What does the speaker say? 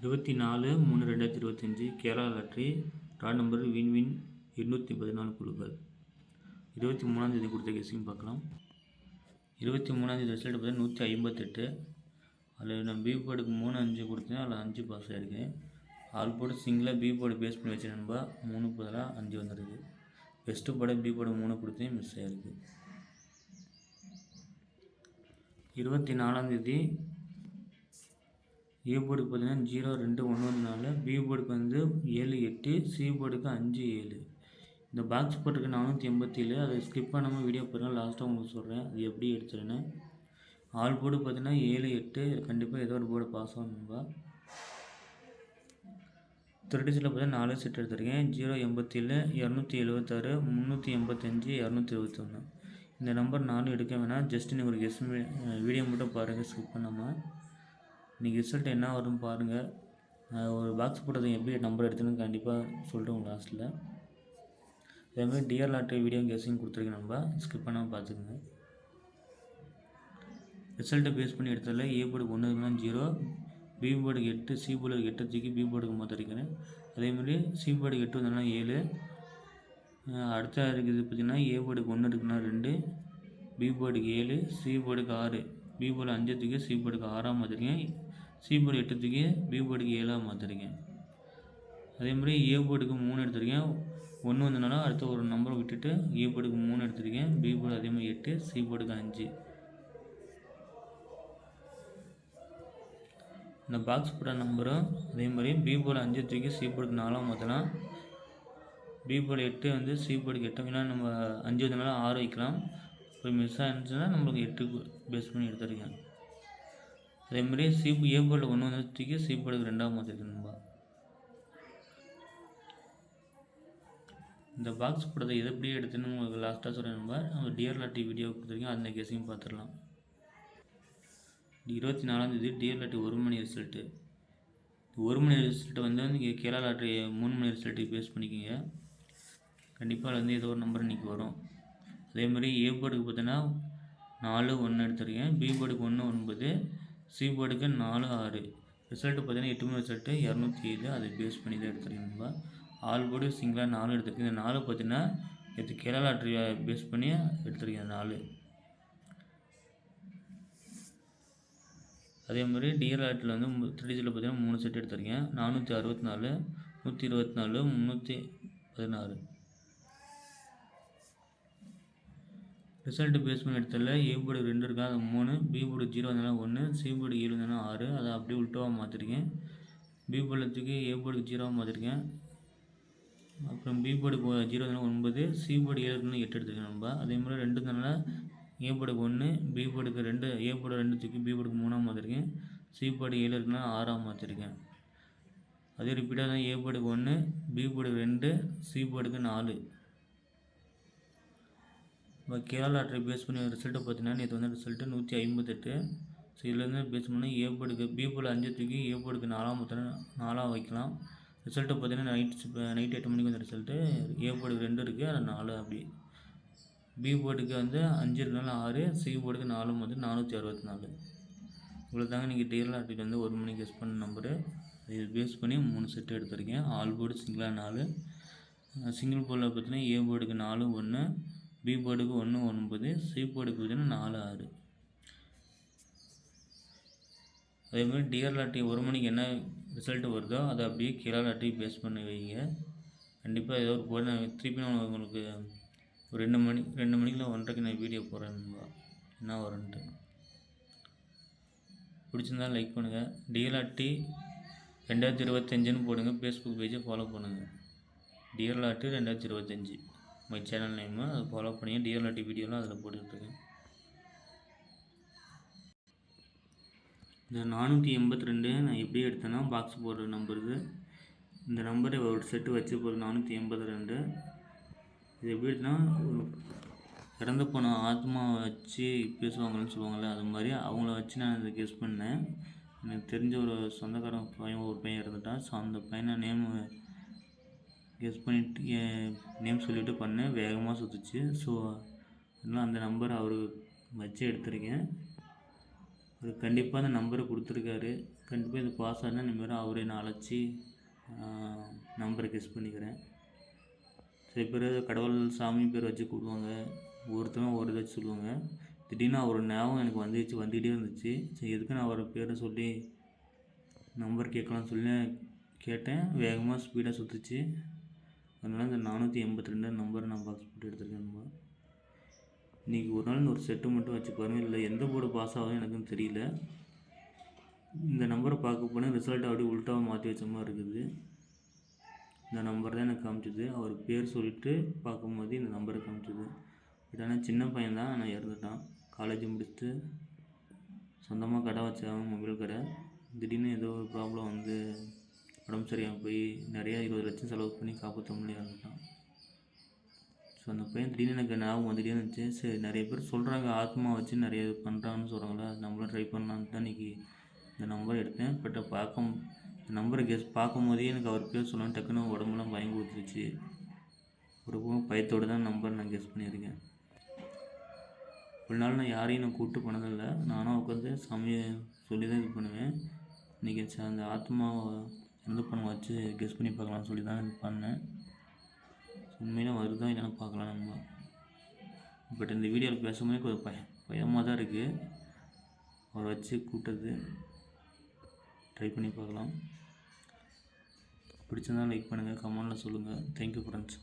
இருபத்தி நாலு மூணு ரெண்டாயிரத்தி இருபத்தஞ்சி கேரளா லாட்ரி ராட் நம்பர் வின் வின் எண்ணூற்றி பதினாலு குழுக்கள். இருபத்தி மூணாந்தேதி கொடுத்த கெஸிங் பார்க்கலாம். இருபத்தி மூணாந்தேதி ரிசல்ட் பார்த்தா நூற்றி ஐம்பத்தெட்டு. அதில் நான் பி போர்டுக்கு மூணு அஞ்சு கொடுத்தேன். அதில் அஞ்சு பாஸ் ஆகிருக்கு ஆல் போர்டு சிங்கிளாக பி போர்டு பேஸ் பண்ணி வச்ச நண்பா மூணு பதிலாக அஞ்சு வந்துருக்கு பெஸ்ட்டு படம் பி போர்டு மூணு கொடுத்தேன் மிஸ் ஆகிருக்கு இருபத்தி நாலாந்தேதி ஏ போர்டுக்கு பார்த்தீங்கன்னா ஜீரோ ரெண்டு ஒன்று ஒன்று நாலு பி போர்டுக்கு வந்து ஏழு எட்டு சி போர்டுக்கு அஞ்சு ஏழு. இந்த பாக்ஸ் போட்டிருக்கு நானூற்றி எண்பத்தேழு அதை ஸ்கிப் பண்ணாமல் வீடியோ பாருங்கள் லாஸ்ட்டாக உங்களுக்கு சொல்கிறேன் அது எப்படி எடுத்துருன்னு. ஆல் போர்டு பார்த்தீங்கன்னா ஏழு எட்டு. கண்டிப்பாக ஏதோ ஒரு போர்டு பாஸ் ஆகணும்பா திருட்டு பார்த்தீங்கன்னா நாலு செட் எடுத்திருக்கேன். ஜீரோ எண்பத்தேழு இரநூத்தி எழுபத்தாறு முந்நூற்றி எண்பத்தஞ்சு இரநூத்தி எழுபத்தொன்று இந்த நம்பர் நானும் எடுக்க வேணாம். ஜஸ்ட் நீங்கள் ஒரு கெஸ் வீடியோ மட்டும் பாருங்கள் ஸ்கிப் பண்ணாமல் இன்றைக்கி ரிசல்ட் என்ன வரும்னு பாருங்கள் ஒரு பாக்ஸ் போட்டது எப்படி நம்பர் எடுத்துன்னு கண்டிப்பாக சொல்லிட்டு உங்கள் லாஸ்ட்டில் அதேமாதிரி டிஆர் லாட்ரி வீடியோ கேஸையும் கொடுத்துருக்கேன் நம்ம. ஸ்கிப் பண்ணாமல் பார்த்துக்குங்க. ரிசல்ட்டை பேஸ் பண்ணி எடுத்ததில் ஏ போர்டுக்கு ஒன்று ஜீரோ பி போர்டுக்கு எட்டு சி போர்டுக்கு எட்டு தூக்கி பி போர்டுக்கு மாற்றிருக்கிறேன் அதேமாதிரி சி போர்டுக்கு எட்டு வந்தோம்னா ஏழு. அடுத்த இருக்குது பார்த்திங்கன்னா ஏ போர்டுக்கு ஒன்று இருக்குன்னா ரெண்டு பி போர்டுக்கு ஏழு சி போர்டுக்கு ஆறு. பி போர்டு அஞ்சு தூக்கி சி போர்டுக்கு ஆறாக மாற்றிருக்கேன் சி போர்டு எட்டு தூக்கி பி போர்டுக்கு ஏழாக மாற்றிருக்கேன் அதே மாதிரி ஏ போர்டுக்கு மூணு எடுத்திருக்கேன் ஒன்று வந்தனால அடுத்த ஒரு நம்பரை விட்டுட்டு ஏ போர்டுக்கு மூணு எடுத்திருக்கேன் பி போர்டு அதே மாதிரி எட்டு சி போர்டுக்கு அஞ்சு. இந்த பாக்ஸ் போட்ட நம்பரும் அதே மாதிரி பி போர்டு அஞ்சு தூக்கி சி போர்டுக்கு நாலாக மாற்றலாம் பி போர்டு எட்டு வந்து சி போர்டுக்கு எட்டு ஏன்னா நம்ம அஞ்சு வந்தனால ஆறு வைக்கலாம். இப்போ மிஸ் ஆயிருந்துச்சுன்னா நம்மளுக்கு எட்டு பேஸ் பண்ணி எடுத்துருக்கேன் அதேமாதிரி சிபு ஏ போர்டில் ஒன்று வந்து தூக்கி சி போர்டுக்கு ரெண்டாக இந்த பாக்ஸ் படத்தை எது எப்படி எடுத்துன்னு உங்களுக்கு லாஸ்ட்டாக சொல்கிறேன் நம்ம நம்ம டிஆர் வீடியோ கொடுத்துருக்கீங்க அந்த கேஸையும் பார்த்துடலாம். இருபத்தி நாலாந்தேதி டிஆர்லாட்டி ஒரு மணி ரிசல்ட்டு ஒரு மணி ரிசல்ட்டு வந்து நீங்கள் கேரளா லாட்ரி மூணு மணி ரிசல்ட்டு பேஸ் பண்ணிக்கிங்க. கண்டிப்பாக அதில் வந்து ஏதோ ஒரு நம்பர் இன்றைக்கி வரும். அதே மாதிரி ஏ போர்டுக்கு பார்த்தீங்கன்னா நாலு ஒன்று எடுத்துருக்கேன். பி போர்டுக்கு ஒன்று ஒன்பது. சி போர்டுக்கு நாலு ஆறு. ரிசல்ட்டு பார்த்தீங்கன்னா எட்டு மணி ரிசல்ட்டு இரநூத்தி ஏழு. அதை பேஸ் பண்ணி தான் எடுத்துருக்கீங்க நம்ம. ஆல் போர்டு சிங்கிளாக நாலு எடுத்துருக்கேன் இந்த நாலு பார்த்தீங்கன்னா இது கேரளா லாட்ரி பேஸ் பண்ணி எடுத்துருக்கேன் நாலு. அதே மாதிரி டிஆர் லாட்டில் வந்து த்ரீஜியில் பார்த்தீங்கன்னா மூணு செட் எடுத்திருக்கேன். நானூற்றி அறுபத்தி நாலு நூற்றி இருபத்தி நாலு முந்நூற்றி பதினாறு. ரிசல்ட்டு பேஸ் பண்ணி இடத்துல ஏ போர்டு ரெண்டு இருக்கா அது மூணு பி போர்டு ஜீரோ வந்தாலும் ஒன்று சி போர்டு ஏழு வந்தாலும் ஆறு அதை அப்படியே உல்ட்டோவாக மாற்றிருக்கேன் பி போர்டில் ஏ போர்டுக்கு ஜீரோவாக மாற்றிருக்கேன் அப்புறம் பி போர்டுக்கு ஜீரோ வந்தாலும் ஒன்பது சி போர்டு ஏழு இருந்தாலும் எட்டு எடுத்துருக்கேன் நம்ம. அதே மாதிரி ரெண்டு இருந்தால ஏ போர்டுக்கு ஒன்று பி போர்டுக்கு ரெண்டு ஏ போர்டு ரெண்டு தூக்கி பி போர்டுக்கு மூணாக மாற்றிருக்கேன் சி போர்டு ஏழு இருக்குன்னா ஆறாக மாற்றிருக்கேன் அதே ரிப்பீட்டாக தான் ஏ போர்டுக்கு ஒன்று பி போர்டுக்கு ரெண்டு சி போர்டுக்கு நாலு. இப்போ கேரளா லாட்ரி பேஸ் பண்ணி ரிசல்ட்டை பார்த்தீங்கன்னா நேற்று வந்து ரிசல்ட்டு நூற்றி ஐம்பத்தெட்டு. ஸோ இதுலேருந்து பேஸ் பண்ணி ஏ போர்டுக்கு பி போர்டு அஞ்சு தூக்கி ஏ போர்டுக்கு நாலாம் மொத்தம் நாலாக வைக்கலாம். ரிசல்ட்டு பார்த்தீங்கன்னா நைட் இப்போ நைட் எட்டு மணிக்கு வந்த ரிசல்ட்டு. ஏ போர்டுக்கு ரெண்டு இருக்குது அது நாலு அப்படி. பி போர்டுக்கு வந்து அஞ்சு இருக்கனால ஆறு சி போர்டுக்கு நாலு வந்து நானூற்றி அறுபத்தி நாலு. இவ்வளோ தாங்க நீங்கள் டிஎல் லாட்ரியில் வந்து ஒரு மணிக்கு கெஸ் பண்ண நம்பரு இது பேஸ் பண்ணி மூணு செட்டு எடுத்திருக்கேன். ஆல் போர்டு சிங்கிளாக நாலு. சிங்கிள் போர்டில் பார்த்தீங்கன்னா ஏ போர்டுக்கு நாலு ஒன்று பி போர்டுக்கு ஒன்று ஒன்பது சி போர்டுக்கு பார்த்தீங்கன்னா நாலு ஆறு. அதே மாதிரி டிஆர் லாட்டி ஒரு மணிக்கு என்ன ரிசல்ட்டு வருதோ அதை அப்படியே கிலா லாட்டி பேஸ் பண்ணி வைங்க. கண்டிப்பாக ஏதோ ஒரு போர்டு நான் திருப்பி நான் உங்களுக்கு ஒரு ரெண்டு மணி ரெண்டு மணிக்குலாம் ஒன்றரைக்கு நான் வீடியோ போடுறேன் என்ன வரும்ன்ட்டு. பிடிச்சிருந்தா லைக் பண்ணுங்கள் டிஎல்ஆர்டி ரெண்டாயிரத்தி இருபத்தஞ்சுன்னு போடுங்க. ஃபேஸ்புக் பேஜை ஃபாலோ பண்ணுங்கள் டிஎல்ஆர்டி ரெண்டாயிரத்தி இருபத்தஞ்சி. மை சேனல் நேமு அதை ஃபாலோ பண்ணி டிஎல்ஆர்டி வீடியோலாம் அதில் போட்டுட்ருக்கேன் இந்த நானூற்றி எண்பத்தி ரெண்டு நான் எப்படி எடுத்தேன்னா பாக்ஸ் போடுற நம்பருக்கு இந்த நம்பரை ஒரு செட்டு வச்சு போகிற நானூற்றி எண்பத்தி ரெண்டு இது எப்படி எடுத்தேன்னா இறந்து போன ஆத்மா வச்சு பேசுவாங்கன்னு சொல்லுவாங்கள்ல அது மாதிரி அவங்கள வச்சு நான் இதை கெஸ் பண்ணேன். எனக்கு தெரிஞ்ச ஒரு சொந்தக்காரன் பையன் ஒரு பையன் இறந்துட்டான். ஸோ அந்த பையனை நேம் கெஸ் பண்ணிட்டு நேம் சொல்லிவிட்டு பண்ணேன் வேகமாக சுற்றுச்சு ஸோ அதனால் அந்த நம்பர் அவர் வச்சு எடுத்திருக்கேன். அவர் கண்டிப்பாக அந்த நம்பரை கொடுத்துருக்காரு. கண்டிப்பாக இது பாஸ் ஆனால் இனிமேல் அவரே நான் அழைச்சி நம்பரை கெஸ் பண்ணிக்கிறேன். சில பேர் கடவுள் சாமி பேர் வச்சு கூப்பிடுவாங்க. ஒருத்தவங்க ஒரு இதை சொல்லுவாங்க. திடீர்னு அவர் ஞாபகம் எனக்கு வந்துச்சு வந்துக்கிட்டே இருந்துச்சு. சரி எதுக்கு நான் அவர் பேரை சொல்லி நம்பர் கேட்கலாம்னு சொல்லி கேட்டேன். வேகமாக ஸ்பீடாக சுற்றுச்சு அதனால் இந்த நானூற்றி எண்பத்தி ரெண்டு நம்பரை நான் பாக்ஸ் போட்டு எடுத்திருக்கேன் நம்ப இன்றைக்கி ஒரு நாள் ஒரு செட்டு மட்டும் வச்சு பாருங்கள் இல்லை எந்த போர்டு பாஸ் ஆகும் எனக்கும் தெரியல. இந்த நம்பரை பார்க்க போனால் ரிசல்ட் அப்படியே உள்ட்டாக மாற்றி வச்ச மாதிரி இருக்குது. இந்த நம்பர் தான் எனக்கு காமிச்சது. அவர் பேர் சொல்லிட்டு பார்க்கும்போது இந்த நம்பரை காமிச்சது. பட் ஆனால் சின்ன பையன் தான். நான் இறந்துட்டான். காலேஜ் முடிச்சுட்டு சொந்தமாக கடை வச்சாங்க மொபைல் கடை. திடீர்னு ஏதோ ஒரு ப்ராப்ளம் வந்து உடம்பு சரியாக போய் நிறையா இருபது லட்சம் செலவு பண்ணி காப்பாற்ற முடியாது ஸோ அந்த பையன் திடீர்னு எனக்கு ஞாபகம் வந்துட்டே இருந்துச்சு. சரி நிறைய பேர் சொல்கிறாங்க ஆத்மா வச்சு நிறைய இது பண்ணுறாங்கன்னு சொல்கிறாங்களா நம்மளும் ட்ரை பண்ணலான்னு தான் இன்றைக்கி இந்த நம்பர் எடுத்தேன். பட் பார்க்க நம்பரை கெஸ் பார்க்கும் போதே எனக்கு அவர் பேர் சொல்லணும் டக்குன்னு உடம்புலாம் பயங்கி ஊற்றுருச்சு ஒரு பக்கம் பயத்தோடு தான் நம்பர் நான் கெஸ் பண்ணியிருக்கேன். ஒரு நாள் நான் யாரையும் நான் கூப்பிட்டு பண்ணதில்லை நானும் உட்காந்து சாமியை சொல்லி தான் இது பண்ணுவேன். இன்றைக்கி ச- அந்த ஆத்மாவை எந்த பணம் வச்சு கெஸ் பண்ணி பார்க்கலாம்னு சொல்லி தான் இது பண்ணேன் உண்மையிலே வருதா என்னென்னு பார்க்கலாம் நம்ம. பட் இந்த வீடியோவில் பேசும்போது கொஞ்சம் பய பயமாக தான் இருக்குது அவரை வச்சு கூட்டது ட்ரை பண்ணி பார்க்கலாம். பிடிச்சிருந்தா லைக் பண்ணுங்கள் கமெண்டில் சொல்லுங்கள் தேங்க்யூ ஃப்ரெண்ட்ஸ்